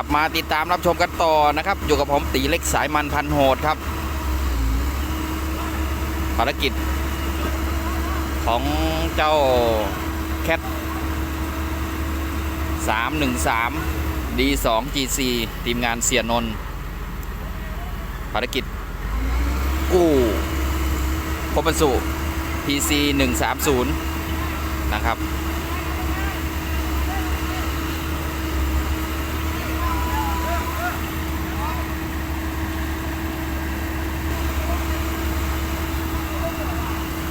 ลับมาติดตามรับชมกันต่อนะครับ อยู่กับผมตีเล็กสายมันพันโหดครับ ภารกิจ ของเจ้าแคท313 D2 GC ทีมงานเสียนนภารกิจ กู้พบบรรสุ PC 130 นะครับ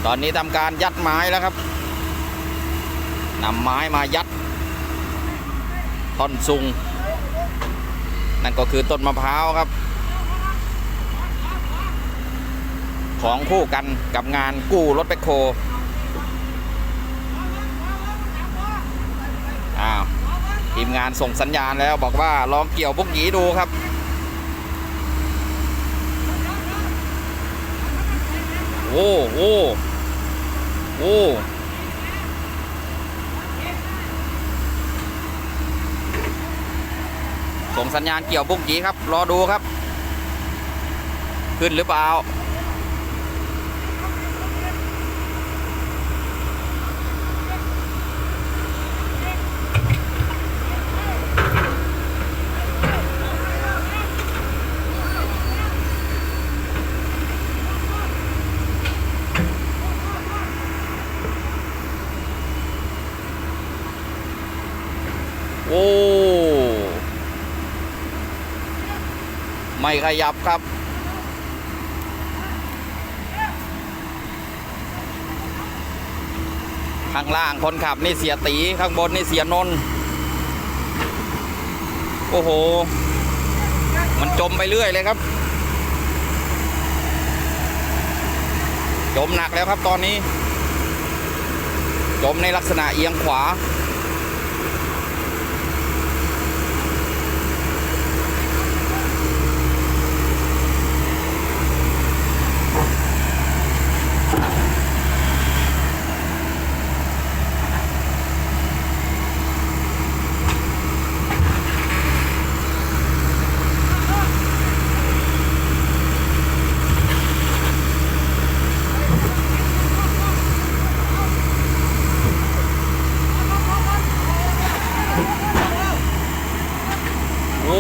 ตอนนี้ทำการยัดไม้แล้วครับนำไม้มายัดท่อนซุง นั่นก็คือต้นมะพร้าวครับ ของคู่กันกับงานกู้รถแบคโคอ้าวทีมงานส่งสัญญาณแล้วบอกว่าลองเกี่ยวพวกหยีดูครับโอ้โห โอ้ส่งสัญญาณเกี่ยวบุกจีครับ รอดูครับ ขึ้นหรือเปล่า โอ้ ไม่ขยับครับ ข้างล่างคนขับนี่เสียตีข้างบนนี่เสียนนโอ้โห มันจมไปเรื่อยเลยครับ จมหนักแล้วครับตอนนี้ จมในลักษณะเอียงขวา โอ้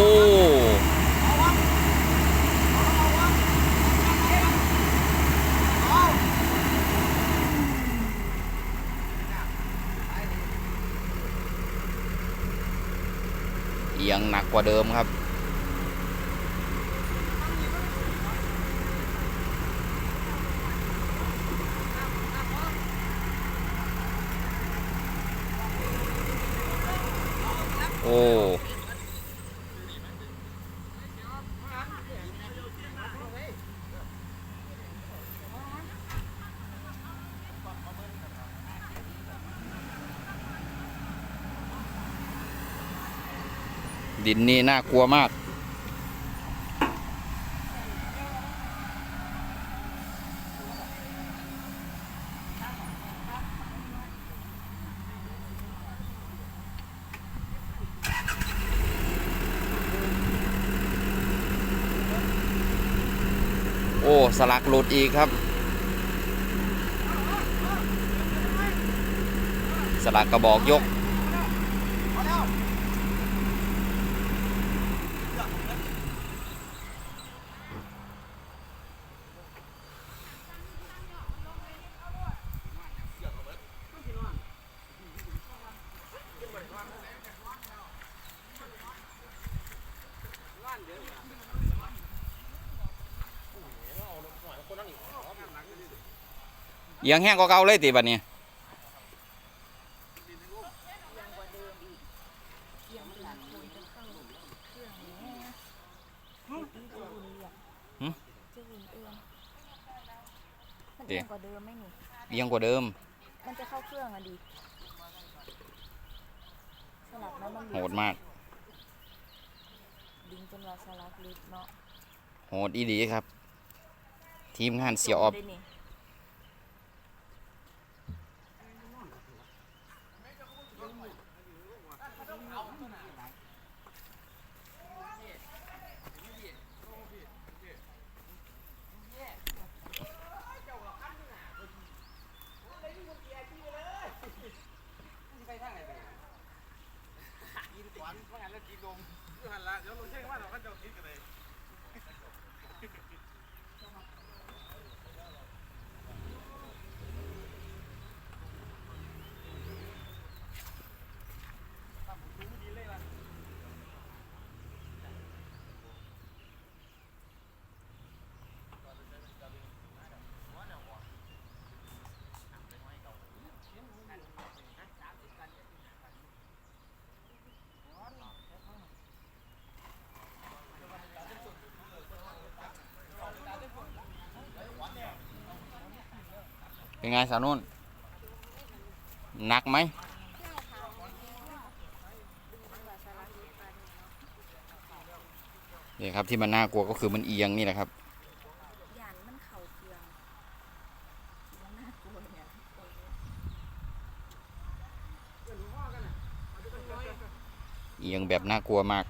เอียงหนักกว่าเดิมครับ อ้ ดินนี่น่ากลัวมาก อ้สลักหลุดอีกครับ สลักกระบอกยก เอียงแห้งกว่าเก่าเลยติบัดนี้หึจะหญิงเอือมมันเดี๋เอียยวงกว่าเดิมไหมนี่เอียงกว่าเดิม มันจะเข้าเครื่องอะดิสลักนั้นมันโหดมากดิงจนว่าสลักลิดเนาะ โหดอีดีครับ ทีมงานเสียออบ กินลงหันละเดี๋ยวลงเช็คว่าเราก็จะกินกันเลย ป็นไงสาวนุ่นหนักไหมนี่ครับที่มันน่ากลัวก็คือมันเอียงนี่แหละครับหยานมันเข่าเคืองมันน่ากลัวเนี่ยเอียงแบบน่ากลัวมาก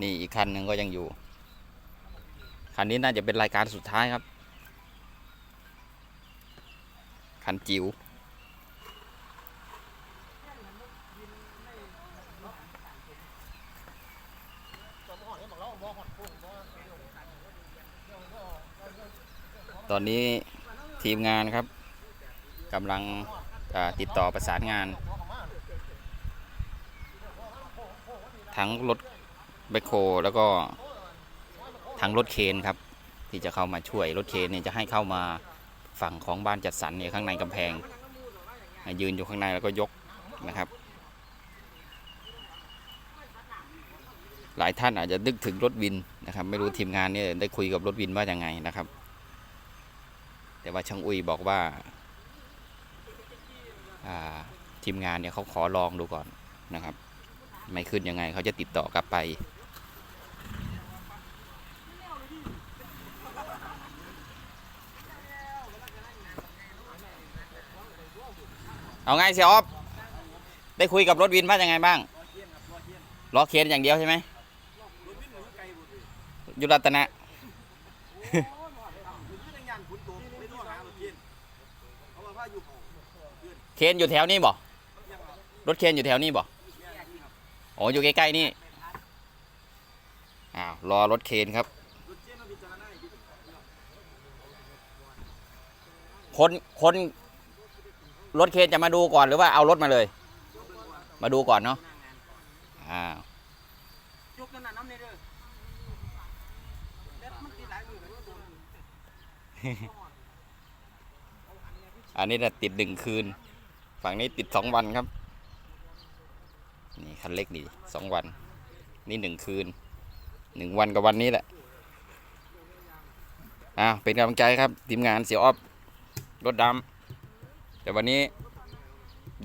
นี่อีกคันหนึ่งก็ยังอยู่ คันนี้น่าจะเป็นรายการสุดท้ายครับ คันจิ๋วตอนนี้ทีมงานครับกำลังติดต่อประสานงาน ทั้งรถ แบคโคแล้วก็ทั้งรถเคนครับ ที่จะเข้ามาช่วยรถเคนเนี่ยจะให้เข้ามาฝั่งของบ้านจัดสรรเนี่ยข้างในกำแพง ยืนอยู่ข้างในแล้วก็ยกนะครับ หลายท่านอาจจะนึกถึงรถวินนะครับ ไม่รู้ทีมงานเนี่ยได้คุยกับรถวินว่ายังไงนะครับ แต่ว่าช่างอุ้ยบอกว่าทีมงานเนี่ยเขาขอลองดูก่อนนะครับ ไม่ขึ้นยังไงเขาจะติดต่อกลับไป เอาไงเสียออฟได้คุยกับรถวินว่ายังไงบ้างล้อเคียนอย่างเดียวใช่ไหมยุรัตนะเคนอยู่แถวนี้บ่รถเคนอยู่แถวนี้บ่อ๋อยู่ใกล้ๆนี่อ้าวรอรถเคนครับคนคน รถเคนจะมาดูก่อนหรือว่าเอารถมาเลย มาดูก่อนเนาะอ้าวยกนั่นน่ะน้ำในเด้อเด็ดมันติดหลายมือเลยโดนอันนี้นะติดหนึ่งคืน ฝั่งนี้ติดสองวันครับ นี่คันเล็กนี่สองวัน นี่หนึ่งคืนหนึ่งวันกับวันนี้แหละอ้าวเป็นกำลังใจครับ ทีมงานเสียออฟรถดำ แต่วันนี้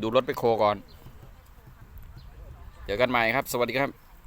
ดูรถไปโคก่อน เจอกันใหม่ครับ สวัสดีครับ